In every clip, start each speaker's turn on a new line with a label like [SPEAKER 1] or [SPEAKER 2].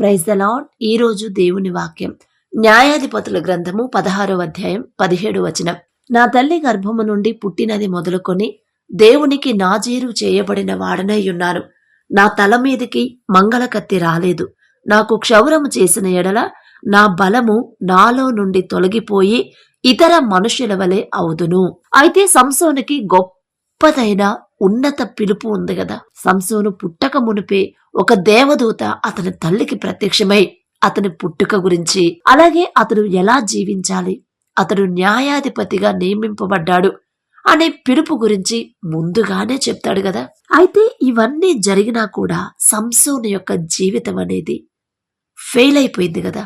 [SPEAKER 1] Praise the lord ఈరోజు దేవుని వాక్యం. న్యాయాధిపతుల గ్రంథము పదహారో అధ్యాయం పదిహేడు వచనం. నా తల్లి గర్భము నుండి పుట్టినది మొదలుకొని దేవునికి నాజీరు చేయబడిన వాడనై ఉన్నాను నా తల మీదికి మంగళకత్తి రాలేదు. నాకు క్షౌరము చేసిన ఎడల నా బలము నాలో నుండి తొలగిపోయి ఇతర మనుషుల వలె అవుదును. అయితే సంసోనికి గొప్పదైన ఉన్నత పిలుపు ఉంది కదా. సంసోను పుట్టక మునిపే ఒక దేవదూత అతని తల్లికి ప్రత్యక్షమై అతని పుట్టుక గురించి అలాగే అతడు ఎలా జీవించాలి అతడు న్యాయాధిపతిగా నియమింపబడ్డాడు అనే పిలుపు గురించి ముందుగానే చెప్తాడు కదా. అయితే ఇవన్నీ జరిగినా కూడా సంసోను యొక్క జీవితం అనేది ఫెయిల్ అయిపోయింది కదా.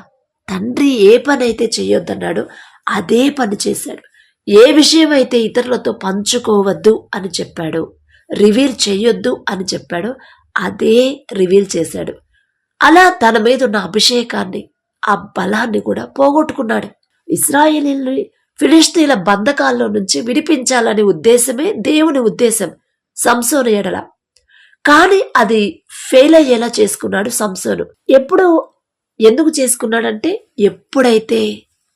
[SPEAKER 1] తండ్రి ఏ పని అయితే చేయొద్దన్నాడో అదే పని చేశాడు. ఏ విషయం అయితే ఇతరులతో పంచుకోవద్దు అని చెప్పాడు రివీల్ చేయొద్దు అని చెప్పాడు. అదే రివీల్ చేశాడు. అలా తన మీద ఉన్న అభిషేకాన్ని ఆ బలాన్ని కూడా పోగొట్టుకున్నాడు. ఇస్రాయేలీల్ని ఫిలిస్తీన్ల బంధకాల్లో నుంచి విడిపించాలనే ఉద్దేశమే దేవుని ఉద్దేశం సంసోను ఎడల. కానీ అది ఫెయిల్ అయ్యేలా చేసుకున్నాడు సంసోను. ఎప్పుడు ఎందుకు చేసుకున్నాడంటే ఎప్పుడైతే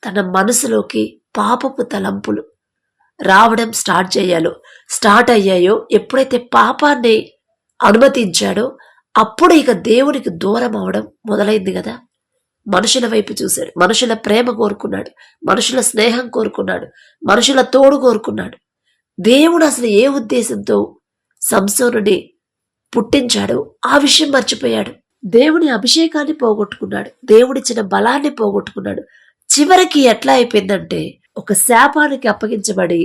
[SPEAKER 1] తన మనసులోకి పాపపు తలంపులు రావడం స్టార్ట్ చేయాలో. స్టార్ట్ అయ్యాయో ఎప్పుడైతే పాపాన్ని అనుమతించాడో అప్పుడు ఇక దేవునికి దూరం అవడం మొదలైంది కదా. మనుషుల వైపు చూశాడు. మనుషుల ప్రేమ కోరుకున్నాడు. మనుషుల స్నేహం కోరుకున్నాడు. మనుషుల తోడు కోరుకున్నాడు. దేవుడు అసలు ఏ ఉద్దేశంతో సంసోనుని పుట్టించాడో ఆ విషయం మర్చిపోయాడు. దేవుని అభిషేకాన్ని పోగొట్టుకున్నాడు. దేవుడిచ్చిన బలాన్ని పోగొట్టుకున్నాడు. చివరికి ఎట్లా అయిపోయిందంటే ఒక శాపానికి అప్పగించబడి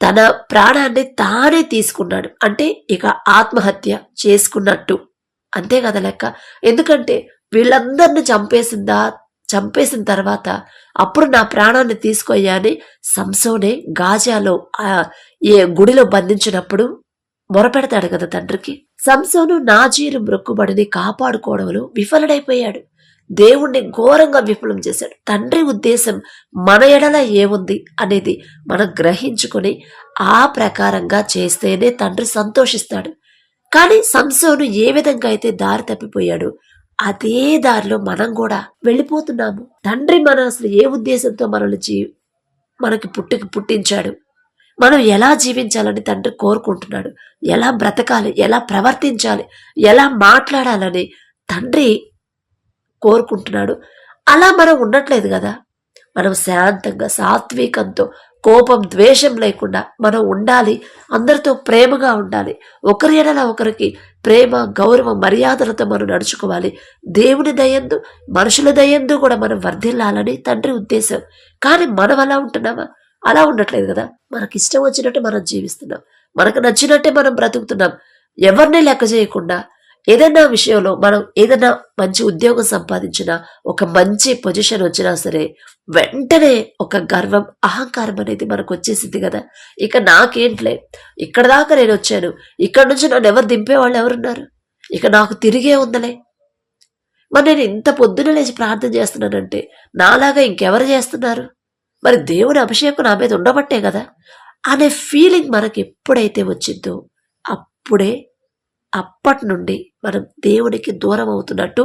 [SPEAKER 1] తన ప్రాణాన్ని తానే తీసుకున్నాడు. అంటే ఇక ఆత్మహత్య చేసుకున్నట్టు. అంతే కదా లెక్క? ఎందుకంటే వీళ్ళందరిని చంపేసిందా చంపేసిన తర్వాత అప్పుడు నా ప్రాణాన్ని తీసుకొయ్యాని సంసోనే గాజాలో ఆ ఏ గుడిలో బంధించినప్పుడు మొరపెడతాడు కదా తండ్రికి. సంసోను నాజీరు మృక్కుబడిని కాపాడుకోవడంలో విఫలుడైపోయాడు. దేవుణ్ణి ఘోరంగా విఫలం చేశాడు. తండ్రి ఉద్దేశం మన ఎడల ఏముంది అనేది మనం గ్రహించుకొని ఆ ప్రకారంగా చేస్తేనే తండ్రి సంతోషిస్తాడు. కానీ సంసోను ఏ విధంగా అయితే దారి తప్పిపోయాడు అదే దారిలో మనం కూడా వెళ్ళిపోతున్నాము. తండ్రి మన అసలు ఏ ఉద్దేశంతో మనల్ని జీ మనకి పుట్టుకి పుట్టించాడు. మనం ఎలా జీవించాలని తండ్రి కోరుకుంటున్నాడు. ఎలా బ్రతకాలి ఎలా ప్రవర్తించాలి ఎలా మాట్లాడాలని తండ్రి కోరుకుంటున్నాడు. అలా మనం ఉండట్లేదు కదా. మనం శాంతంగా సాత్వికంతో కోపం ద్వేషం లేకుండా మనం ఉండాలి. అందరితో ప్రేమగా ఉండాలి. ఒకరి ఎడల ఒకరికి ప్రేమ గౌరవ మర్యాదలతో మనం నడుచుకోవాలి. దేవుని దయందు మనుషుల దయందు కూడా మనం వర్ధిల్లాలని తండ్రి ఉద్దేశం. కానీ మనం అలా ఉంటున్నామా? అలా ఉండట్లేదు కదా. మనకి ఇష్టం వచ్చినట్టు మనం జీవిస్తున్నాం. మనకు నచ్చినట్టే మనం బ్రతుకుతున్నాం. ఎవరిని లెక్క చేయకుండా ఏదైనా విషయంలో మనం ఏదన్నా మంచి ఉద్యోగం సంపాదించినా ఒక మంచి పొజిషన్ వచ్చినా సరే వెంటనే ఒక గర్వం అహంకారం అనేది మనకు వచ్చేసింది కదా. ఇక నాకేంట్లే ఇక్కడ దాకా నేను వచ్చాను. ఇక్కడ నుంచి నన్ను ఎవరు దింపేవాళ్ళు ఎవరున్నారు? ఇక నాకు తిరిగే ఉందలే. మరి నేను ఇంత పొద్దున లేచి ప్రార్థన చేస్తున్నానంటే నాలాగా ఇంకెవరు చేస్తున్నారు? మరి దేవుని అభిషేకం నా మీద ఉండబట్టే కదా. అనే ఫీలింగ్ మనకి ఎప్పుడైతే వచ్చిందో అప్పుడే అప్పటి నుండి మనం దేవునికి దూరం అవుతున్నట్టు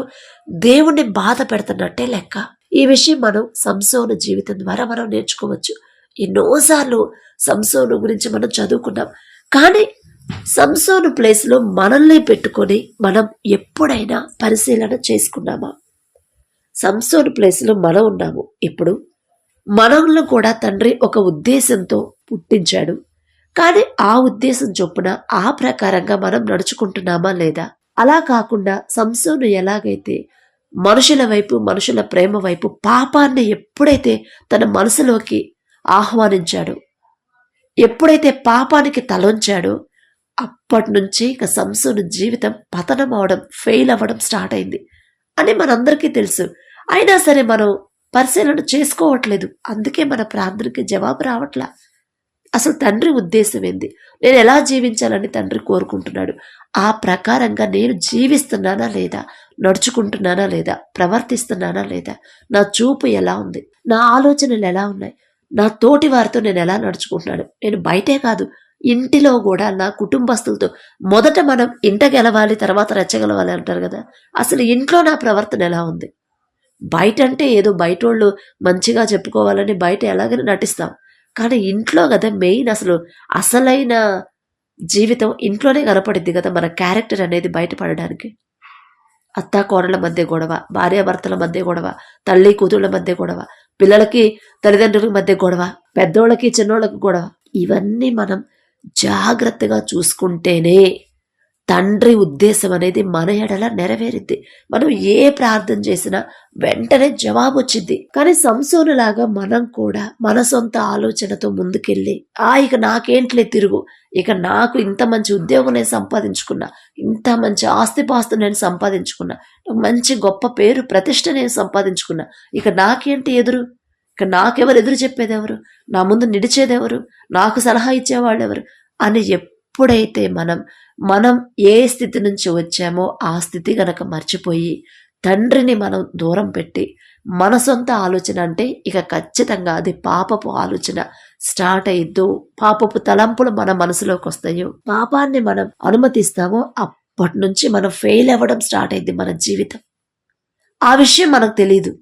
[SPEAKER 1] దేవుణ్ణి బాధ పెడుతున్నట్టే లెక్క. ఈ విషయం మనం సంసోను జీవితం ద్వారా మనం నేర్చుకోవచ్చు. ఎన్నోసార్లు సంసోను గురించి మనం చదువుకున్నాం. కానీ సంసోను ప్లేస్లో మనల్ని పెట్టుకొని మనం ఎప్పుడైనా పరిశీలన చేసుకున్నామా? సంసోను ప్లేస్లో మనం ఉన్నాము. ఇప్పుడు మనల్ని కూడా తండ్రి ఒక ఉద్దేశంతో పుట్టించాడు. కానీ ఆ ఉద్దేశం చొప్పున ఆ ప్రకారంగా మనం నడుచుకుంటున్నామా లేదా? అలా కాకుండా సంసోను ఎలాగైతే మనుషుల వైపు మనుషుల ప్రేమ వైపు పాపాన్ని ఎప్పుడైతే తన మనసులోకి ఆహ్వానించాడో ఎప్పుడైతే పాపానికి తలొంచాడో అప్పటి నుంచి ఇక సంసోను జీవితం పతనం అవడం ఫెయిల్ అవ్వడం స్టార్ట్ అయింది అని మనందరికీ తెలుసు. అయినా సరే మనం పరిశీలన చేసుకోవట్లేదు. అందుకే మన ప్రార్థనకి జవాబు రావట్లా. అసలు తండ్రి ఉద్దేశం ఏంది? నేను ఎలా జీవించాలని తండ్రి కోరుకుంటున్నాడు? ఆ ప్రకారంగా నేను జీవిస్తున్నానా లేదా? నడుచుకుంటున్నానా లేదా? ప్రవర్తిస్తున్నానా లేదా? నా చూపు ఎలా ఉంది? నా ఆలోచనలు ఎలా ఉన్నాయి? నా తోటి వారితో నేను ఎలా నడుచుకుంటున్నాను? నేను బయటే కాదు ఇంటిలో కూడా నా కుటుంబస్తులతో మొదట మనం ఇంట గెలవాలి తర్వాత రెచ్చగలవాలి అంటారు కదా? అసలు ఇంట్లో నా ప్రవర్తన ఎలా ఉంది? బయట అంటే ఏదో బయట వాళ్ళు మంచిగా చెప్పుకోవాలని బయట ఎలాగైనా నటిస్తాం. కానీ ఇంట్లో కదా మెయిన్ అసలు అసలైన జీవితం ఇంట్లోనే కనపడింది కదా మన క్యారెక్టర్ అనేది బయటపడడానికి. అత్త కోడళ్ళ మధ్య గొడవ భార్యాభర్తల మధ్య గొడవ తల్లి కూతుళ్ళ మధ్య గొడవ పిల్లలకి తల్లిదండ్రుల మధ్య గొడవ పెద్దోళ్ళకి చిన్నోళ్ళకి గొడవ. ఇవన్నీ మనం జాగ్రత్తగా చూసుకుంటేనే తండ్రి ఉద్దేశం అనేది మన ఎడల నెరవేరిద్ది. మనం ఏ ప్రార్థన చేసినా వెంటనే జవాబు వచ్చింది కానీ సంసోనులాగా మనం కూడా మన సొంత ఆలోచనతో ముందుకెళ్ళి ఆ ఇక నాకేంట్లే తిరుగు. ఇక నాకు ఇంత మంచి ఉద్యోగం నేను సంపాదించుకున్నా. ఇంత మంచి ఆస్తిపాస్తు నేను సంపాదించుకున్నా. మంచి గొప్ప పేరు ప్రతిష్ట నేను సంపాదించుకున్నా. ఇక నాకేంటి ఎదురు? ఇక నాకెవరు ఎదురు చెప్పేది ఎవరు నా ముందు నిడిచేది ఎవరు నాకు సలహా ఇచ్చేవాళ్ళు ఎవరు అని ఎప్పుడైతే మనం మనం ఏ స్థితి నుంచి వచ్చామో ఆ స్థితి గనక మర్చిపోయి తండ్రిని మనం దూరం పెట్టి మన సొంత ఆలోచన అంటే ఇక ఖచ్చితంగా అది పాపపు ఆలోచన స్టార్ట్ అయ్యిద్దు పాపపు తలంపులు మన మనసులోకి వస్తాయో. పాపాన్ని మనం అనుమతిస్తామో అప్పటి నుంచి మనం ఫెయిల్ అవ్వడం స్టార్ట్ అయింది మన జీవితం. ఆ విషయం మనకు తెలియదు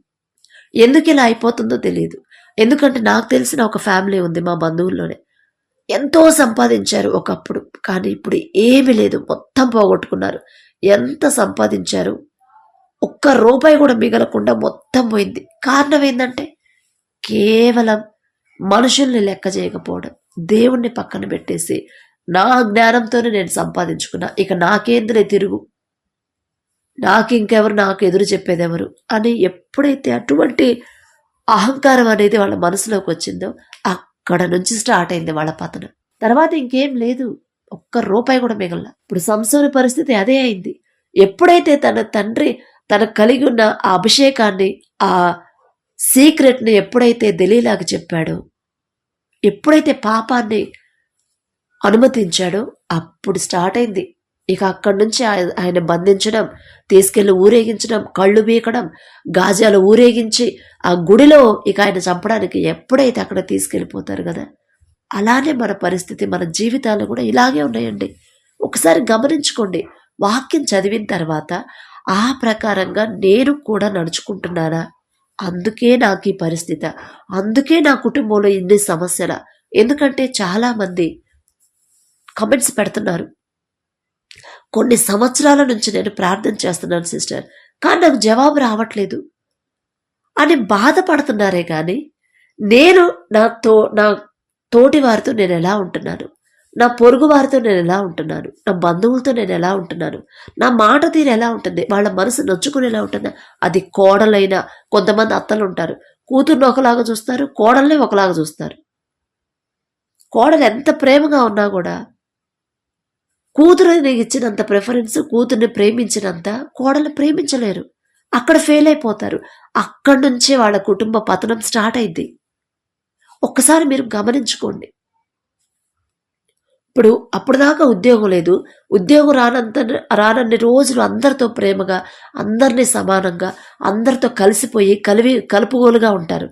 [SPEAKER 1] ఎందుకు ఇలా అయిపోతుందో తెలియదు ఎందుకంటే నాకు తెలిసిన ఒక ఫ్యామిలీ ఉంది మా బంధువుల్లోనే. ఎంతో సంపాదించారు ఒకప్పుడు కానీ ఇప్పుడు ఏమీ లేదు. మొత్తం పోగొట్టుకున్నారు. ఎంత సంపాదించారు? ఒక్క రూపాయి కూడా మిగలకుండా మొత్తం పోయింది. కారణం ఏంటంటే కేవలం మనుషుల్ని లెక్క చేయకపోవడం. దేవుణ్ణి పక్కన పెట్టేసి నా జ్ఞానంతోనే నేను సంపాదించుకున్నా. ఇక నాకేందులే తిరుగు? నాకు ఇంకెవరు నాకు ఎదురు చెప్పేదెవరు? అని ఎప్పుడైతే అటువంటి అహంకారం అనేది వాళ్ళ మనసులోకి వచ్చిందో అక్కడ నుంచి స్టార్ట్ అయింది వాళ్ళ పతనం. తర్వాత ఇంకేం లేదు. ఒక్క రూపాయి కూడా మిగల ఇప్పుడు సంసోని పరిస్థితి అదే అయింది. ఎప్పుడైతే తన తండ్రి తనకు కలిగి ఉన్న ఆ అభిషేకాన్ని ఆ సీక్రెట్ని ఎప్పుడైతే దలీలాగా చెప్పాడో ఎప్పుడైతే పాపాన్ని అనుమతించాడో అప్పుడు స్టార్ట్ అయింది. ఇక అక్కడి నుంచి ఆయన బంధించడం తీసుకెళ్ళి ఊరేగించడం కళ్ళు బీకడం గాజాలు ఊరేగించి ఆ గుడిలో ఇక ఆయన చంపడానికి ఎప్పుడైతే అక్కడ తీసుకెళ్ళిపోతారు కదా అలానే మన పరిస్థితి మన జీవితాలు కూడా ఇలాగే ఉన్నాయండి. ఒకసారి గమనించుకోండి వాక్యం చదివిన తర్వాత ఆ ప్రకారంగా నేను కూడా నడుచుకుంటున్నానా? అందుకే నాకు ఈ పరిస్థితి అందుకే నా కుటుంబంలో ఇన్ని సమస్యల. ఎందుకంటే చాలామంది కమెంట్స్ పెడుతున్నారు కొన్ని సంవత్సరాల నుంచి నేను ప్రార్థన చేస్తున్నాను సిస్టర్. కానీ నాకు జవాబు రావట్లేదు. అని బాధపడుతున్నారే కానీ నేను నా తో నా తోటి వారితో నేను ఎలా ఉంటున్నాను? నా పొరుగు వారితో నేను ఎలా ఉంటున్నాను? నా బంధువులతో నేను ఎలా ఉంటున్నాను? నా మాట తీరు ఎలా ఉంటుంది? వాళ్ళ మనసు నొచ్చుకుని ఎలా ఉంటుందా? అది కోడలైనా కొంతమంది అత్తలు ఉంటారు. కూతుర్ని ఒకలాగా చూస్తారు కోడల్ని ఒకలాగా చూస్తారు. కోడలు ఎంత ప్రేమగా ఉన్నా కూడా కూతురుని ఇచ్చినంత ప్రిఫరెన్స్ కూతుర్ని ప్రేమించినంత కోడలు ప్రేమించలేరు. అక్కడ ఫెయిల్ అయిపోతారు. అక్కడి నుంచే వాళ్ళ కుటుంబ పతనం స్టార్ట్ అయింది. ఒక్కసారి మీరు గమనించుకోండి. ఇప్పుడు అప్పుడు దాకా ఉద్యోగం లేదు. ఉద్యోగం రానంత రానన్ని రోజులు అందరితో ప్రేమగా అందరినీ సమానంగా అందరితో కలిసిపోయి కలివి కలుపుగోలుగా ఉంటారు.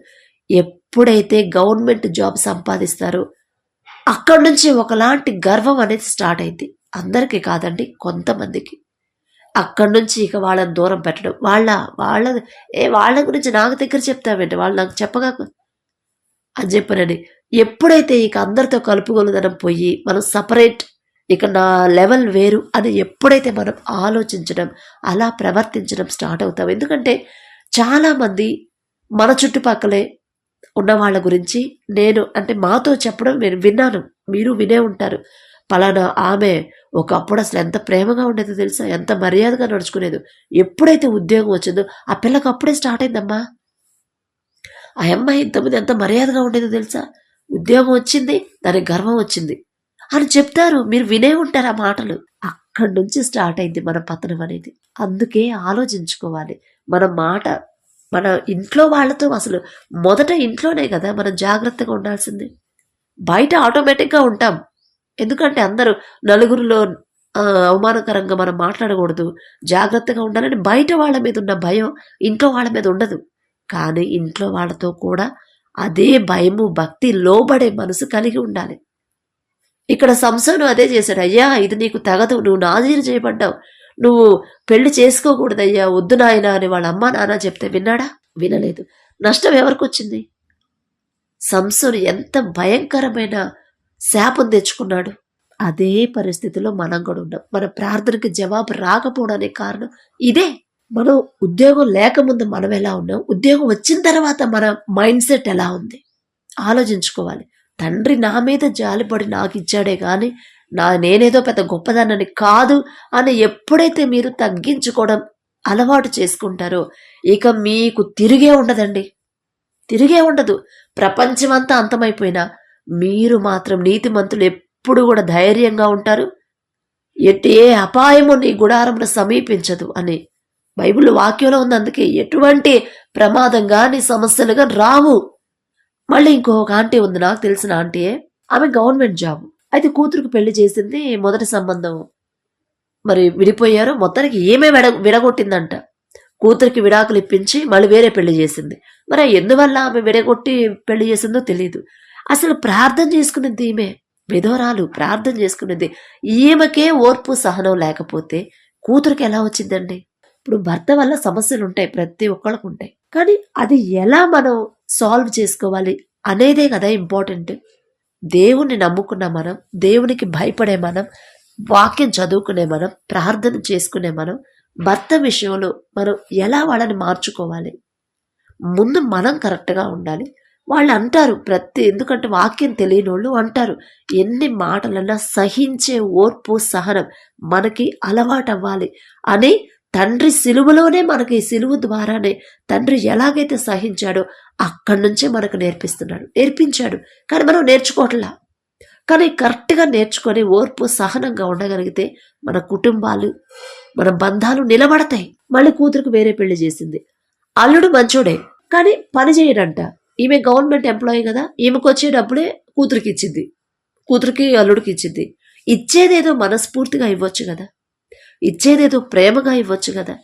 [SPEAKER 1] ఎప్పుడైతే గవర్నమెంట్ జాబ్ సంపాదిస్తారో అక్కడి నుంచి ఒకలాంటి గర్వం అనేది స్టార్ట్ అయింది. అందరికీ కాదండి కొంతమందికి. అక్కడి నుంచి ఇక వాళ్ళని దూరం పెట్టడం. వాళ్ళ వాళ్ళ ఏ వాళ్ళ గురించి నాకు దగ్గర చెప్తామండి వాళ్ళు నాకు చెప్పగా అని చెప్పనని ఎప్పుడైతే ఇక అందరితో కలుపుగొలదనం పోయి మనం సపరేట్ ఇక నా లెవెల్ వేరు అని ఎప్పుడైతే మనం ఆలోచించడం అలా ప్రవర్తించడం స్టార్ట్ అవుతాం. ఎందుకంటే చాలామంది మన చుట్టుపక్కలే ఉన్న వాళ్ళ గురించి నేను అంటే మాతో చెప్పడం నేను విన్నాను. మీరు వినే ఉంటారు. పలానా ఆమె ఒకప్పుడు అసలు ఎంత ప్రేమగా ఉండేదో తెలుసా? ఎంత మర్యాదగా నడుచుకునేదో. ఎప్పుడైతే ఉద్యోగం వచ్చిందో ఆ పిల్లకి అప్పుడే స్టార్ట్ అయిందమ్మా. ఆ అమ్మాయి ఇంతమంది ఎంత మర్యాదగా ఉండేదో తెలుసా? ఉద్యోగం వచ్చింది దానికి గర్వం వచ్చింది అని చెప్తారు. మీరు వినే ఉంటారు ఆ మాటలు. అక్కడి నుంచి స్టార్ట్ అయింది మన పతనం అనేది. అందుకే ఆలోచించుకోవాలి. మన మాట మన ఇంట్లో వాళ్ళతో అసలు మొదట ఇంట్లోనే కదా మనం జాగ్రత్తగా ఉండాల్సింది. బయట ఆటోమేటిక్గా ఉంటాం. ఎందుకంటే అందరూ నలుగురిలో అవమానకరంగా మనం మాట్లాడకూడదు. జాగ్రత్తగా ఉండాలని బయట వాళ్ళ మీద ఉన్న భయం ఇంట్లో వాళ్ళ మీద ఉండదు. కానీ ఇంట్లో వాళ్ళతో కూడా అదే భయము భక్తి లోబడే మనసు కలిగి ఉండాలి. ఇక్కడ సంసోను అదే చేశాడు. అయ్యా ఇది నీకు తగదు. నువ్వు నాజీరు చేయబడ్డావు. నువ్వు పెళ్ళి చేసుకోకూడదయ్యా. వద్దు నాయన అని వాళ్ళ అమ్మ నాన్న చెప్తే విన్నాడా? వినలేదు. నష్టం ఎవరికి వచ్చింది? సంసోను ఎంత భయంకరమైన శాపం తెచ్చుకున్నాడు. అదే పరిస్థితిలో మనం కూడా ఉన్నాం మన ప్రార్థనకి జవాబు రాకపోవడానికి కారణం ఇదే. మనం ఉద్యోగం లేకముందు మనం ఎలా ఉన్నాం? ఉద్యోగం వచ్చిన తర్వాత మన మైండ్ సెట్ ఎలా ఉంది? ఆలోచించుకోవాలి. తండ్రి నా మీద జాలిపడి నాకు ఇచ్చాడే కానీ నా నేనేదో పెద్ద గొప్పదానని కాదు అని ఎప్పుడైతే మీరు తగ్గించుకోవడం అలవాటు చేసుకుంటారో ఇక మీకు తిరిగే ఉండదండి. తిరిగే ఉండదు. ప్రపంచమంతా అంతమైపోయినా మీరు మాత్రం నీతిమంతులు ఎప్పుడు కూడా ధైర్యంగా ఉంటారు. ఎట్టి ఏ అపాయము నీ గుడారమును సమీపించదు అని బైబిల్ వాక్యంలో ఉంది. అందుకే ఎటువంటి ప్రమాదం కానీ సమస్యలు కానీ రావు. మళ్ళీ ఇంకొక ఆంటీ ఉంది. నాకు తెలిసిన ఆంటీయే ఆమె గవర్నమెంట్ జాబ్. అయితే కూతురుకు పెళ్ళి చేసింది మొదటి సంబంధం. మరి విడిపోయారు. మొత్తానికి ఏమే విడ విడగొట్టిందంట. కూతురికి విడాకులు ఇప్పించి మళ్ళీ వేరే పెళ్ళి చేసింది. మరి ఎందువల్ల ఆమె విడగొట్టి పెళ్ళి చేసిందో తెలియదు అసలు ప్రార్థన చేసుకునేది ఈమె. విధవరాలు ప్రార్థన చేసుకున్నది. ఈమెకే ఓర్పు సహనం లేకపోతే కూతురికి ఎలా వచ్చిందండి? ఇప్పుడు భర్త వల్ల సమస్యలు ఉంటాయి ప్రతి ఒక్కళ్ళకు ఉంటాయి. కానీ అది ఎలా మనం సాల్వ్ చేసుకోవాలి అనేదే కదా ఇంపార్టెంట్ దేవుణ్ణి నమ్ముకున్న మనం దేవునికి భయపడే మనం వాక్యం చదువుకునే మనం ప్రార్థన చేసుకునే మనం భర్త విషయంలో మనం ఎలా వాళ్ళని మార్చుకోవాలి? ముందు మనం కరెక్ట్గా ఉండాలి. వాళ్ళు అంటారు ప్రతి ఎందుకంటే వాక్యం తెలియని వాళ్ళు అంటారు. ఎన్ని మాటలన్నా సహించే ఓర్పు సహనం మనకి అలవాటు అవ్వాలి అని తండ్రి సిలువలోనే మనకి సిలువు ద్వారానే తండ్రి ఎలాగైతే సహించాడో అక్కడి నుంచే మనకు నేర్పిస్తున్నాడు. నేర్పించాడు. కానీ మనం నేర్చుకోవట్లా. కానీ కరెక్ట్గా నేర్చుకొని ఓర్పు సహనంగా ఉండగలిగితే మన కుటుంబాలు మన బంధాలు నిలబడతాయి. మళ్ళీ కూతురుకు వేరే పెళ్ళి చేసింది. అల్లుడు మంచోడే. కానీ పని చేయడంట. ఈమె గవర్నమెంట్ ఎంప్లాయీ కదా ఈమెకు వచ్చే డబ్బులే కూతురికి ఇచ్చింది. కూతురికి అల్లుడికి ఇచ్చింది. ఇచ్చేదేదో మనస్ఫూర్తిగా ఇవ్వచ్చు కదా. ఇచ్చేదేదో ప్రేమగా ఇవ్వచ్చు కదా.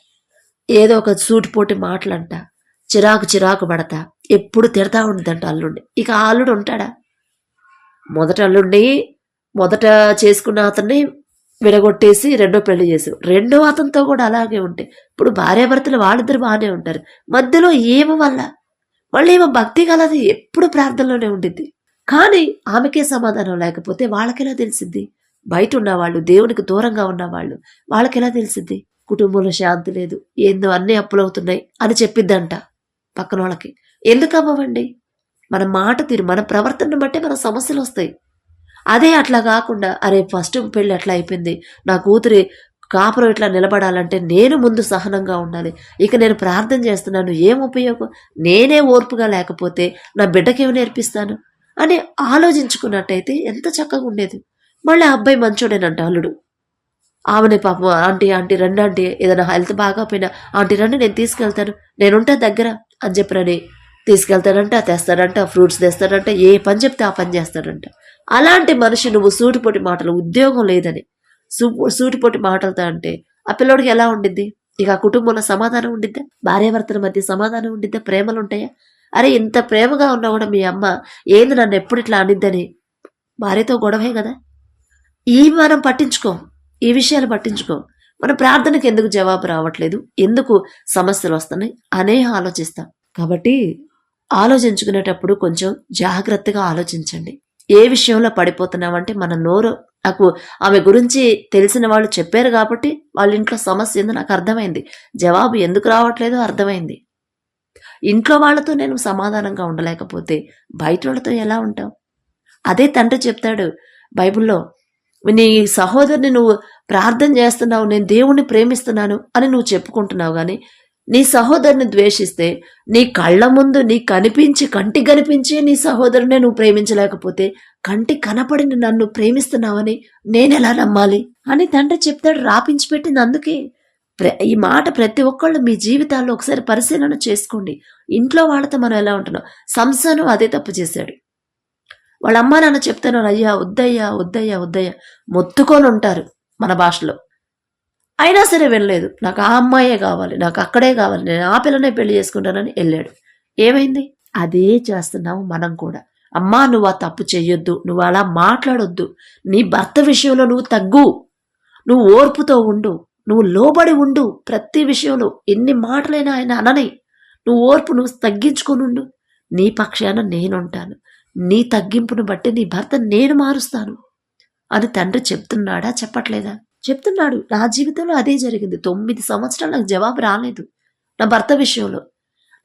[SPEAKER 1] ఏదో ఒక సూటిపోటి మాటలంట చిరాకు చిరాకు పడతా ఎప్పుడు తిడతా ఉంటుందంట అల్లుడిని. ఇక అల్లుడు ఉంటాడా? మొదట అల్లుడిని మొదట చేసుకున్న అతన్ని విడగొట్టేసి రెండో పెళ్ళి చేసావు రెండో అతనితో కూడా అలాగే ఉంటాయి ఇప్పుడు భార్యాభర్తలు వాళ్ళిద్దరు బాగానే ఉంటారు. మధ్యలో ఏమి వల్ల వాళ్ళేమో భక్తి కలది ఎప్పుడు ప్రార్థనలోనే ఉండింది కానీ ఆమెకే సమాధానం లేకపోతే వాళ్ళకెలా తెలిసింది బయట ఉన్నవాళ్ళు దేవునికి దూరంగా ఉన్నవాళ్ళు వాళ్ళకెలా తెలిసింది కుటుంబంలో శాంతి లేదు ఏందో అన్నీ అప్పులవుతున్నాయి అని చెప్పిద్దంట పక్కన వాళ్ళకి. ఎందుకు అవ్వండి మన మాట తీరు మన ప్రవర్తనను బట్టే మన సమస్యలు వస్తాయి అదే అట్లా కాకుండా అరే ఫస్ట్ పెళ్ళి అట్లా అయిపోయింది నా కూతురి కాపురం ఇట్లా నిలబడాలంటే నేను ముందు సహనంగా ఉండాలి. ఇక నేను ప్రార్థన చేస్తున్నాను ఏం ఉపయోగం? నేనే ఓర్పుగా లేకపోతే నా బిడ్డకేమి నేర్పిస్తాను? అని ఆలోచించుకున్నట్టయితే ఎంత చక్కగా ఉండేది. మళ్ళీ ఆ అబ్బాయి మంచోడేనంట అల్లుడు. ఆమెనే పాపం ఆంటీ ఆంటీ రండి ఆంటీ ఏదైనా హెల్త్ బాగాపోయినా ఆంటీ రండి నేను తీసుకెళ్తాను. నేనుంటా దగ్గర అని చెప్పరని తీసుకెళ్తాడంట తెస్తాడంట ఫ్రూట్స్ తెస్తాడంట ఏ పని చెప్తే ఆ పని చేస్తాడంట. అలాంటి మనిషి నువ్వు సూటిపోటి మాటలు ఉద్యోగం లేదని సూటిపోటి మాటలతో అంటే ఆ పిల్లోడికి ఎలా ఉండిద్ది? ఇక ఆ కుటుంబంలో సమాధానం ఉండిద్దా? భార్యాభర్తల మధ్య సమాధానం ఉండిద్దా? ప్రేమలు ఉంటాయా? అరే ఇంత ప్రేమగా ఉన్నా కూడా మీ అమ్మ ఏంది నన్ను ఎప్పుడు ఇట్లా అనిద్దని? భార్యతో గొడవే కదా? ఈ మనం పట్టించుకోం ఈ విషయాలు పట్టించుకోం. మన ప్రార్థనకి ఎందుకు జవాబు రావట్లేదు? ఎందుకు సమస్యలు వస్తున్నాయి? అనే ఆలోచిస్తాం. కాబట్టి ఆలోచించుకునేటప్పుడు కొంచెం జాగ్రత్తగా ఆలోచించండి. ఏ విషయంలో పడిపోతున్నామంటే మన నోరు నాకు ఆమె గురించి తెలిసిన వాళ్ళు చెప్పారు కాబట్టి వాళ్ళ ఇంట్లో సమస్య ఏందో నాకు అర్థమైంది. జవాబు ఎందుకు రావట్లేదో అర్థమైంది. ఇంట్లో వాళ్ళతో నేను సమాధానంగా ఉండలేకపోతే బయట వాళ్ళతో ఎలా ఉంటావు? అదే తండ్రి చెప్తాడు బైబిల్లో నీ సహోదరుని నువ్వు ప్రార్థన చేస్తున్నావు నేను దేవుణ్ణి ప్రేమిస్తున్నాను అని నువ్వు చెప్పుకుంటున్నావు కానీ నీ సహోదరుని ద్వేషిస్తే నీ కళ్ళ ముందు నీ కనిపించి కంటి కనిపించి నీ సహోదరునే నువ్వు ప్రేమించలేకపోతే కంటి కనపడిన నన్ను ప్రేమిస్తున్నావని నేనెలా నమ్మాలి? అని తండ్రి చెప్తాడు రాపించి పెట్టింది. అందుకే ప్ర- ఈ మాట ప్రతి ఒక్కళ్ళు మీ జీవితాల్లో ఒకసారి పరిశీలన చేసుకోండి. ఇంట్లో వాళ్ళతో మనం ఎలా ఉంటున్నాం? సంసను అదే తప్పు చేశాడు. వాళ్ళ అమ్మ నాన్న చెప్తాను అయ్యా వద్దయ్యా వద్దయ్యా వద్దయ్యా. మొత్తుకొని ఉంటారు మన భాషలో. అయినా సరే వెళ్ళలేదు. నాకు ఆ అమ్మాయే కావాలి నాకు అక్కడే కావాలి నేను ఆ పిల్లనే పెళ్ళి చేసుకుంటానని వెళ్ళాడు. ఏమైంది? అదే చేస్తున్నాము మనం కూడా. అమ్మా నువ్వు ఆ తప్పు చెయ్యొద్దు నువ్వు అలా మాట్లాడొద్దు. నీ భర్త విషయంలో నువ్వు తగ్గు. నువ్వు ఓర్పుతో ఉండు నువ్వు లోబడి ఉండు ప్రతి విషయంలో. ఎన్ని మాటలైనా ఆయన అనని. నువ్వు ఓర్పు నువ్వు తగ్గించుకొనుండు నీ పక్షాన నేనుంటాను. నీ తగ్గింపును బట్టి నీ భర్త నేను మారుస్తాను. అని తండ్రి చెప్తున్నాడా చెప్పట్లేదా? చెప్తున్నాడు నా జీవితంలో అదే జరిగింది. తొమ్మిది సంవత్సరాలు నాకు జవాబు రాలేదు నా భర్త విషయంలో.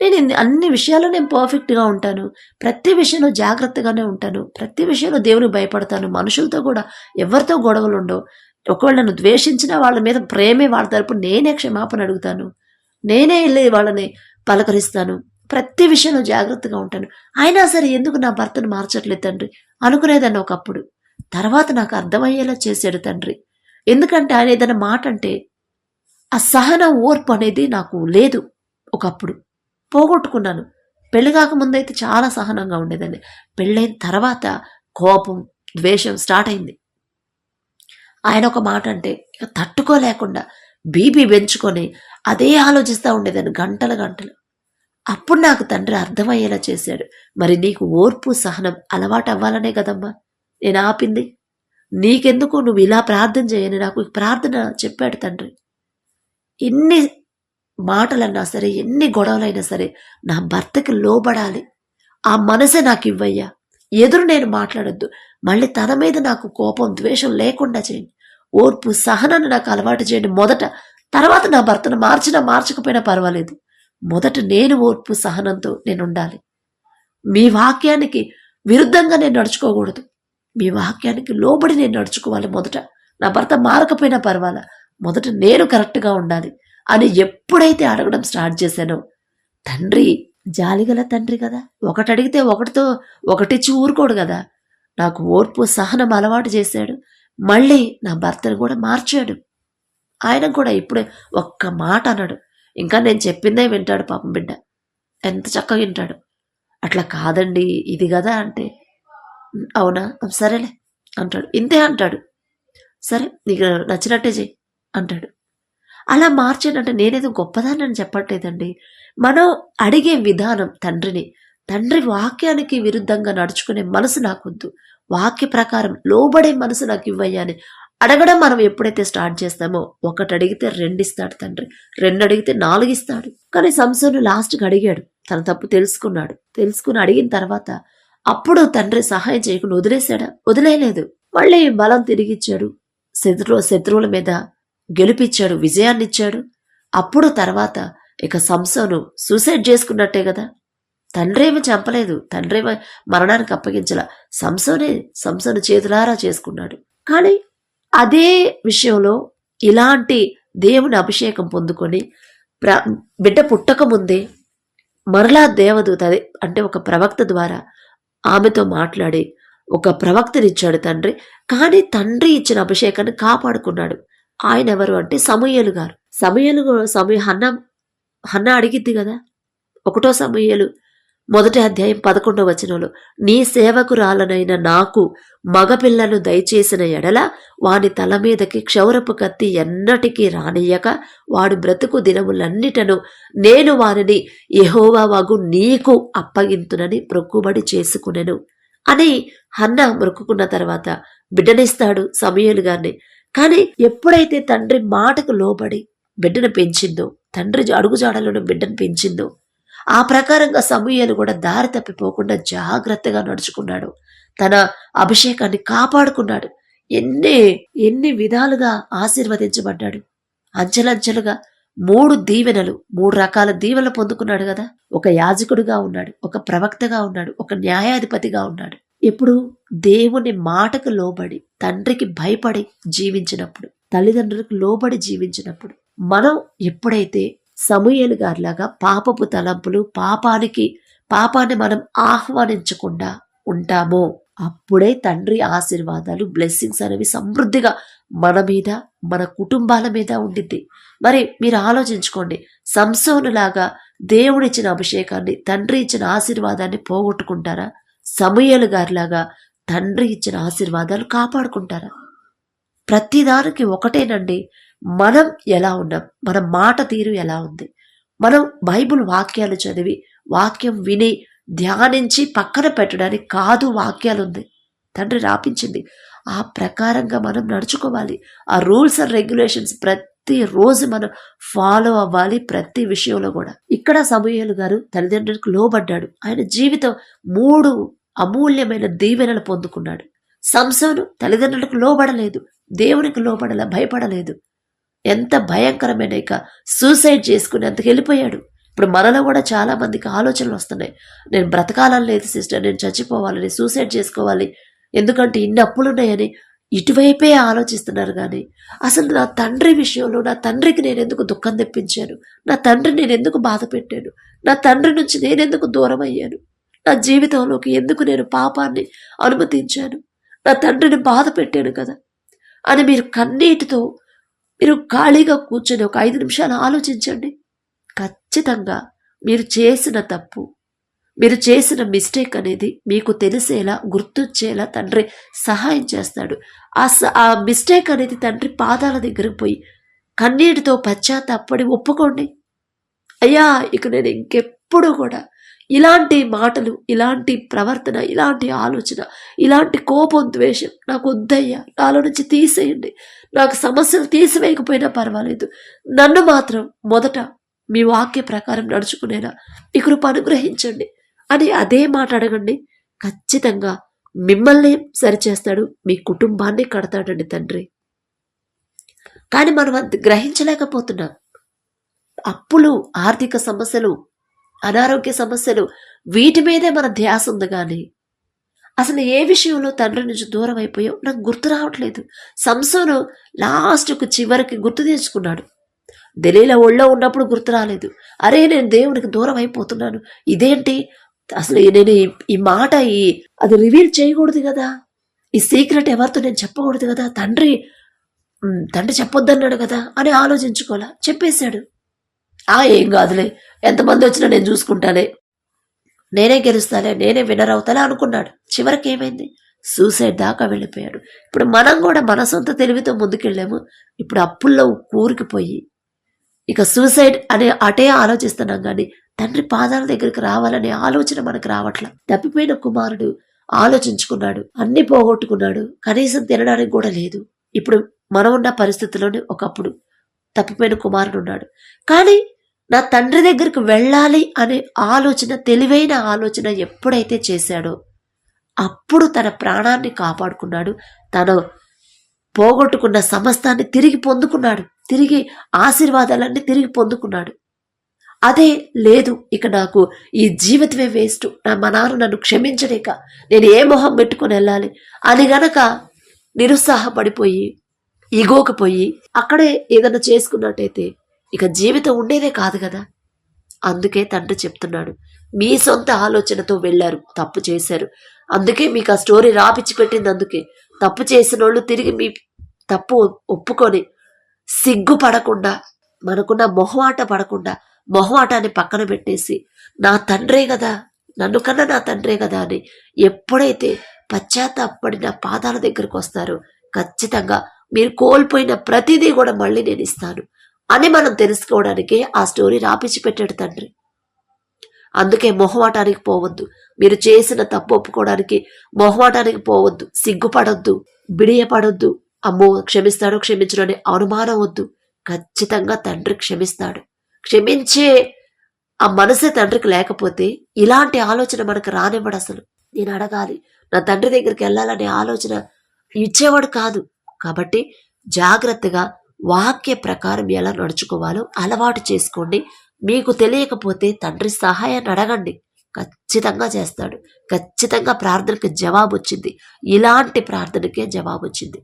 [SPEAKER 1] నేను అన్ని విషయాల్లో నేను పర్ఫెక్ట్గా ఉంటాను. ప్రతి విషయంలో జాగ్రత్తగానే ఉంటాను. ప్రతి విషయంలో దేవునికి భయపడతాను. మనుషులతో కూడా ఎవరితో గొడవలు ఉండవు. ఒకవేళ నన్ను ద్వేషించిన వాళ్ళ మీద ప్రేమే వాళ్ళ తరపు నేనే క్షమాపణ అడుగుతాను. నేనే వెళ్ళి వాళ్ళని పలకరిస్తాను. ప్రతి విషయంలో జాగ్రత్తగా ఉంటాను. అయినా సరే ఎందుకు నా భర్తను మార్చట్లేదు తండ్రి? అనుకునేదాన్ని ఒకప్పుడు. తర్వాత నాకు అర్థమయ్యేలా చేశాడు తండ్రి. ఎందుకంటే ఆయన ఏదైనా మాట అంటే ఆ సహన ఓర్పు అనేది నాకు లేదు ఒకప్పుడు. పోగొట్టుకున్నాను. పెళ్ళి కాకముందైతే చాలా సహనంగా ఉండేదండి. పెళ్ళైన తర్వాత కోపం ద్వేషం స్టార్ట్ అయింది. ఆయన ఒక మాట అంటే ఇక తట్టుకోలేకుండా బీపీ పెంచుకొని అదే ఆలోచిస్తూ ఉండేదాన్ని గంటలు గంటలు. అప్పుడు నాకు తండ్రి అర్థమయ్యేలా చేశాడు. మరి నీకు ఓర్పు సహనం అలవాటు అవ్వాలనే కదమ్మా? నేను ఆపింది. నీకెందుకు నువ్వు ఇలా ప్రార్థన చేయని? నాకు ప్రార్థన చెప్పాడు తండ్రి. ఎన్ని మాటలన్నా సరే ఎన్ని గొడవలైనా సరే నా భర్తకి లోబడాలి. ఆ మనసే నాకు ఇవ్వయ్యా. ఎదురు నేను మాట్లాడొద్దు. మళ్ళీ తన మీద నాకు కోపం ద్వేషం లేకుండా చేయండి ఓర్పు సహనాన్ని నాకు అలవాటు చేయండి. మొదట తర్వాత నా భర్తను మార్చినా మార్చకపోయినా పర్వాలేదు. మొదట నేను ఓర్పు సహనంతో నేను ఉండాలి మీ వాక్యానికి విరుద్ధంగా నేను నడుచుకోకూడదు. మీ వాక్యానికి లోబడి నేను నడుచుకోవాలి మొదట. నా భర్త మారకపోయినా పర్వాలా. మొదట నేను కరెక్ట్గా ఉండాలి అని ఎప్పుడైతే అడగడం స్టార్ట్ చేశానో తండ్రి జాలిగల తండ్రి కదా. ఒకటి అడిగితే ఒకటితో ఒకటిచ్చి ఊరుకోడు కదా. నాకు ఓర్పు సహనం అలవాటు చేశాడు. మళ్ళీ నా భర్తను కూడా మార్చాడు. ఆయన కూడా ఇప్పుడే ఒక్క మాట అన్నాడు. ఇంకా నేను చెప్పిందే వింటాడు పాపం బిడ్డ. ఎంత చక్కగా వింటాడు. అట్లా కాదండి ఇది కదా అంటే అవునా? సరేలే అంటాడు. ఇంతే అంటాడు. సరే నీకు నచ్చినట్టే చెయ్యి అంటాడు. అలా మార్చాడంటే నేనేదో గొప్పదానని చెప్పట్లేదండి. మనం అడిగే విధానం తండ్రిని తండ్రి వాక్యానికి విరుద్ధంగా నడుచుకునే మనసు నాకొద్దు. వాక్య ప్రకారం లోబడే మనసు నాకు ఇవ్వయ్యా అని అడగడం మనం ఎప్పుడైతే స్టార్ట్ చేస్తామో ఒకటి అడిగితే రెండు ఇస్తాడు తండ్రి రెండు అడిగితే నాలుగు ఇస్తాడు. కానీ సంసోను లాస్ట్కి అడిగాడు. తన తప్పు తెలుసుకున్నాడు. తెలుసుకుని అడిగిన తర్వాత అప్పుడు తండ్రి సహాయం చేయకుండా వదిలేశాడా. వదిలేయలేదు. మళ్ళీ బలం తిరిగిచ్చాడు. శత్రు శత్రువుల మీద గెలిపించాడు విజయాన్ని ఇచ్చాడు అప్పుడు తర్వాత ఇక సంసోను సూసైడ్ చేసుకున్నట్టే కదా. తండ్రేమి చంపలేదు. తండ్రేమి మరణానికి అప్పగించల. సంసోనే సంసోను చేతులారా చేసుకున్నాడు. కానీ అదే విషయంలో ఇలాంటి దేవుని అభిషేకం పొందుకొని ప్ర బిడ్డ పుట్టక ముందే మరలా దేవదూత అదే అంటే ఒక ప్రవక్త ద్వారా ఆమెతో మాట్లాడి ఒక ప్రవక్తనిచ్చాడు తండ్రి. కానీ తండ్రి ఇచ్చిన అభిషేకాన్ని కాపాడుకున్నాడు. ఆయన ఎవరు అంటే సమూయలు గారు. సమూయేలు సమయ హన్న హన్న అడిగిద్ది కదా. ఒకటో సమయలు మొదటి అధ్యాయం పదకొండవ వచనంలో నీ సేవకురాలనైన నాకు మగపిల్లను దయచేసిన ఎడల వాని తల మీదకి క్షౌరపు కత్తి ఎన్నటికీ రానియ్యక వాడు బ్రతుకు దినములన్నిటను నేను వారిని యహోవాగు నీకు అప్పగింతునని ప్రొక్కుబడి చేసుకునెను. అని హన్న మొక్కుకున్న తర్వాత బిడ్డనిస్తాడు సమయలు గారిని. కానీ ఎప్పుడైతే తండ్రి మాటకు లోబడి బిడ్డను పెంచిందో తండ్రి అడుగుజాడలను బిడ్డను పెంచిందో ఆ ప్రకారంగా సమూహలు కూడా దారి తప్పిపోకుండా జాగ్రత్తగా నడుచుకున్నాడు. తన అభిషేకాన్ని కాపాడుకున్నాడు. ఎన్ని ఎన్ని విధాలుగా ఆశీర్వదించబడ్డాడు. అంచెలంచెలుగా మూడు దీవెనలు మూడు రకాల దీవెనలు పొందుకున్నాడు కదా. ఒక యాజకుడుగా ఉన్నాడు ఒక ప్రవక్తగా ఉన్నాడు ఒక న్యాయాధిపతిగా ఉన్నాడు. ఇప్పుడు దేవుని మాటకు లోబడి తండ్రికి భయపడి జీవించినప్పుడు తల్లిదండ్రులకు లోబడి జీవించినప్పుడు మనం ఎప్పుడైతే సమూయేలు గారిలాగా పాపపు తలంపులు పాపానికి పాపాన్ని మనం ఆహ్వానించకుండా ఉంటామో. అప్పుడే తండ్రి ఆశీర్వాదాలు బ్లెస్సింగ్స్ అనేవి సమృద్ధిగా మన మీద మన కుటుంబాల మీద ఉండిద్ది. మరి మీరు ఆలోచించుకోండి సంసోనులాగా దేవుడిచ్చిన అభిషేకాన్ని తండ్రి ఇచ్చిన ఆశీర్వాదాన్ని పోగొట్టుకుంటారా? సమూయేలు గారిలాగా తండ్రి ఇచ్చిన ఆశీర్వాదాలు కాపాడుకుంటారా? ప్రతిదానికి ఒకటేనండి మనం ఎలా ఉన్నాం? మన మాట తీరు ఎలా ఉంది? మనం బైబుల్ వాక్యాలు చదివి వాక్యం విని ధ్యానించి పక్కన పెట్టడానికి కాదు వాక్యాలు ఉంది తండ్రి రాపించింది. ఆ ప్రకారంగా మనం నడుచుకోవాలి. ఆ రూల్స్ అండ్ రెగ్యులేషన్స్ ప్రతి రోజు మనం ఫాలో అవ్వాలి ప్రతి విషయంలో కూడా. ఇక్కడ సమూహలు గారు తల్లిదండ్రులకు లోబడ్డాడు. ఆయన జీవితం మూడు అమూల్యమైన దీవెనలు పొందుకున్నాడు. సంసోను తల్లిదండ్రులకు లోబడలేదు. దేవునికి లోబడల భయపడలేదు. ఎంత భయంకరమైన ఇక. సూసైడ్ చేసుకుని అంతకు వెళ్ళిపోయాడు. ఇప్పుడు మనలో కూడా చాలా మందికి ఆలోచనలు వస్తున్నాయి. నేను బ్రతకాలని లేదు సిస్టర్ నేను చచ్చిపోవాలని సూసైడ్ చేసుకోవాలి. ఎందుకంటే ఇన్ని అప్పులున్నాయని ఇటువైపే ఆలోచిస్తున్నారు కానీ అసలు నా తండ్రి విషయంలో నా తండ్రికి నేను ఎందుకు దుఃఖం తెప్పించాను? నా తండ్రి నేను ఎందుకు బాధ పెట్టాను? నా తండ్రి నుంచి నేను ఎందుకు దూరం అయ్యాను? నా జీవితంలోకి ఎందుకు నేను పాపాన్ని అనుమతించాను? నా తండ్రిని బాధ పెట్టాను కదా? అని మీరు కన్నీటితో మీరు ఖాళీగా కూర్చొని ఒక ఐదు నిమిషాలు ఆలోచించండి. ఖచ్చితంగా మీరు చేసిన తప్పు మీరు చేసిన మిస్టేక్ అనేది మీకు తెలిసేలా గుర్తొచ్చేలా తండ్రి సహాయం చేస్తాడు. ఆ స- ఆ మిస్టేక్ అనేది తండ్రి పాదాల దగ్గరకు పోయి కన్నీటితో పశ్చాత్తాపడి ఒప్పుకోండి. అయ్యా ఇక నేను ఇంకెప్పుడు కూడా ఇలాంటి మాటలు ఇలాంటి ప్రవర్తన ఇలాంటి ఆలోచన ఇలాంటి కోపం ద్వేషం నాకు వద్దయ్యా నాలో నుంచి తీసేయండి. నాకు సమస్యలు తీసివేయకపోయినా పర్వాలేదు. నన్ను మాత్రం మొదట మీ వాక్య ప్రకారం నడుచుకునేలా మీ కృప అనుగ్రహించండి అని అదే మాట అడగండి. ఖచ్చితంగా మిమ్మల్ని సరిచేస్తాడు మీ కుటుంబాన్ని కడతాడండి తండ్రి. కానీ మనం అది గ్రహించలేకపోతున్నాం. అప్పులు ఆర్థిక సమస్యలు అనారోగ్య సమస్యలు వీటి మీదే మన ధ్యాస ఉంది కానీ అసలు ఏ విషయంలో తండ్రి నుంచి దూరం అయిపోయావు? నాకు గుర్తు రావట్లేదు. సంసోను లాస్ట్కు చివరికి గుర్తు తెచ్చుకున్నాడు. ఢిల్లీలో ఒళ్ళో ఉన్నప్పుడు గుర్తు రాలేదు. అరే నేను దేవునికి దూరం అయిపోతున్నాను. ఇదేంటి? అసలు నేను ఈ- మాట ఈ అది రివీల్ చేయకూడదు కదా? ఈ సీక్రెట్ ఎవరితో నేను చెప్పకూడదు కదా? తండ్రి తండ్రి చెప్పొద్దన్నాడు కదా? అని ఆలోచించుకోవాలా? చెప్పేశాడు. ఆ ఏం కాదులే. ఎంతమంది వచ్చినా నేను చూసుకుంటానే. నేనే గెలుస్తానే నేనే విన్నర్ అవుతానే అనుకున్నాడు. చివరికి ఏమైంది? సూసైడ్ దాకా వెళ్ళిపోయాడు. ఇప్పుడు మనం కూడా మన సొంత తెలివితో ముందుకెళ్ళాము. ఇప్పుడు అప్పుల్లో కూరుకుపోయి ఇక సూసైడ్ అనే అటే ఆలోచిస్తున్నాం కానీ తండ్రి పాదాల దగ్గరికి రావాలనే ఆలోచన మనకు రావట్ల. తప్పిపోయిన కుమారుడు ఆలోచించుకున్నాడు. అన్ని పోగొట్టుకున్నాడు. కనీసం తినడానికి కూడా లేదు. ఇప్పుడు మనం ఉన్న పరిస్థితిలోనే ఒకప్పుడు తప్పిపోయిన కుమారుడు ఉన్నాడు. కానీ నా తండ్రి దగ్గరికి వెళ్ళాలి అనే ఆలోచన తెలివైన ఆలోచన ఎప్పుడైతే చేశాడో అప్పుడు తన ప్రాణాన్ని కాపాడుకున్నాడు. తను పోగొట్టుకున్న సమస్తాన్ని తిరిగి పొందుకున్నాడు. తిరిగి ఆశీర్వాదాలన్నీ తిరిగి పొందుకున్నాడు. అదే లేదు ఇక నాకు ఈ జీవితమే వేస్ట్. నా మా నాన్న నన్ను క్షమించలేక నేను ఏ మొహం పెట్టుకుని వెళ్ళాలి? అని గనక నిరుత్సాహపడిపోయి ఇగోకపోయి అక్కడే ఏదైనా చేసుకున్నట్టయితే ఇక జీవితం ఉండేదే కాదు కదా. అందుకే తండ్రి చెప్తున్నాడు మీ సొంత ఆలోచనతో వెళ్ళారు తప్పు చేశారు. అందుకే మీకు ఆ స్టోరీ రాపిచ్చి పెట్టింది అందుకే. తప్పు చేసిన వాళ్ళు తిరిగి మీ తప్పు ఒప్పుకొని సిగ్గుపడకుండా మనకున్న మొహమాట పడకుండా మొహమాటాన్ని పక్కన పెట్టేసి నా తండ్రే కదా నన్ను కన్నా నా తండ్రే కదా అని ఎప్పుడైతే పశ్చాత్తాపడి నా పాదాల దగ్గరకు వస్తారో ఖచ్చితంగా మీరు కోల్పోయిన ప్రతిదీ కూడా మళ్ళీ నేను ఇస్తాను. అని మనం తెలుసుకోవడానికి ఆ స్టోరీ రాపిచ్చి పెట్టాడు తండ్రి. అందుకే మొహమాటానికి పోవద్దు. మీరు చేసిన తప్పు ఒప్పుకోవడానికి మొహమాటానికి పోవద్దు. సిగ్గుపడొద్దు. బిడియపడొద్దు. అమ్మో క్షమిస్తాడు క్షమించడు అనే అనుమానం వద్దు. ఖచ్చితంగా తండ్రి క్షమిస్తాడు. క్షమించే ఆ మనసే తండ్రికి లేకపోతే ఇలాంటి ఆలోచన మనకు రానివ్వడు అసలు. నేను అడగాలి. నా తండ్రి దగ్గరికి వెళ్ళాలనే ఆలోచన ఇచ్చేవాడు కాదు. కాబట్టి జాగ్రత్తగా వాక్య ప్రకారం ఎలా నడుచుకోవాలో అలవాటు చేసుకోండి. మీకు తెలియకపోతే తండ్రి సహాయాన్ని అడగండి. ఖచ్చితంగా చేస్తాడు. ఖచ్చితంగా ప్రార్థనకి జవాబు వచ్చింది. ఇలాంటి ప్రార్థనకే జవాబు వచ్చింది.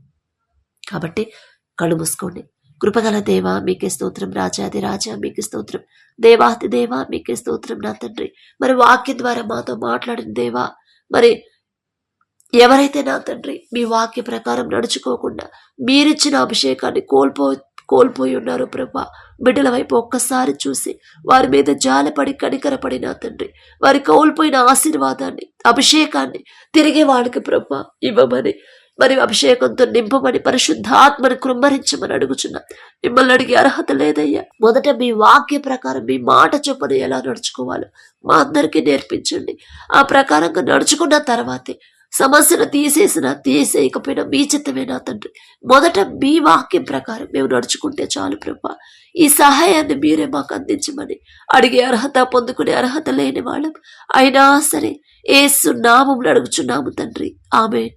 [SPEAKER 1] కాబట్టి కళ్ళు మూసుకోండి. కృపగల దేవా మీకే స్తోత్రం. రాజాది రాజా మీకే స్తోత్రం. దేవాతి దేవా మీకే స్తోత్రం నా తండ్రి. మరి వాక్యం ద్వారా మాతో మాట్లాడిన దేవా మరి ఎవరైతే నా తండ్రి మీ వాక్య ప్రకారం నడుచుకోకుండా మీరిచ్చిన అభిషేకాన్ని కోల్పో కోల్పోయి ఉన్నారు ప్రభా బిడ్డల వైపు ఒక్కసారి చూసి వారి మీద జాలపడి కనికరపడి నా తండ్రి వారి కోల్పోయిన ఆశీర్వాదాన్ని అభిషేకాన్ని తిరిగి వాళ్ళకి ప్రభా ఇవ్వమని మరి అభిషేకంతో నింపమని పరిశుద్ధాత్మని కృంభరించమని అడుగుచున్నా. మిమ్మల్ని అడిగే అర్హత లేదయ్యా. మొదట మీ వాక్య ప్రకారం మీ మాట చొప్పున ఎలా నడుచుకోవాలో మా అందరికీ నేర్పించండి. ఆ ప్రకారంగా నడుచుకున్న తర్వాతే సమస్యను తీసేసిన తీసేయకపోయినా మీ చిత్తమే నా తండ్రి. మొదట మీ వాక్యం ప్రకారం మేము నడుచుకుంటే చాలు ప్రభా. ఈ సహాయాన్ని మీరే మాకు అందించమని అడిగే అర్హత పొందుకునే అర్హత లేని వాళ్ళం. అయినా సరే ఏసు నామం అడుగుచున్నాము తండ్రి. ఆమె